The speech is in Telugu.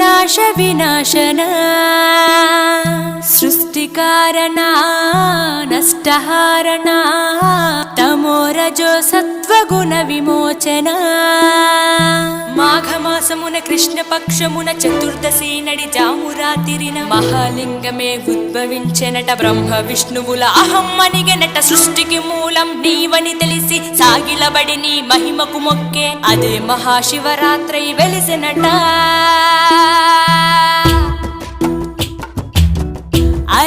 నాశ వినాశన. సృష్టికారణ నష్టహారణ తమోరజో సత్వగుణ విమోచన. మాఘమాసమున కృష్ణపక్షమున చతుర్దశి నడి జామురాతిరిన మహాలింగమే ఉద్భవించెనట బ్రహ్మ విష్ణువుల అహం సృష్టికి మూలం నీవని తెలిసి సాగిలబడి నీ మహిమకు మొక్కే అదే మహాశివరాత్రి వెలిసినట.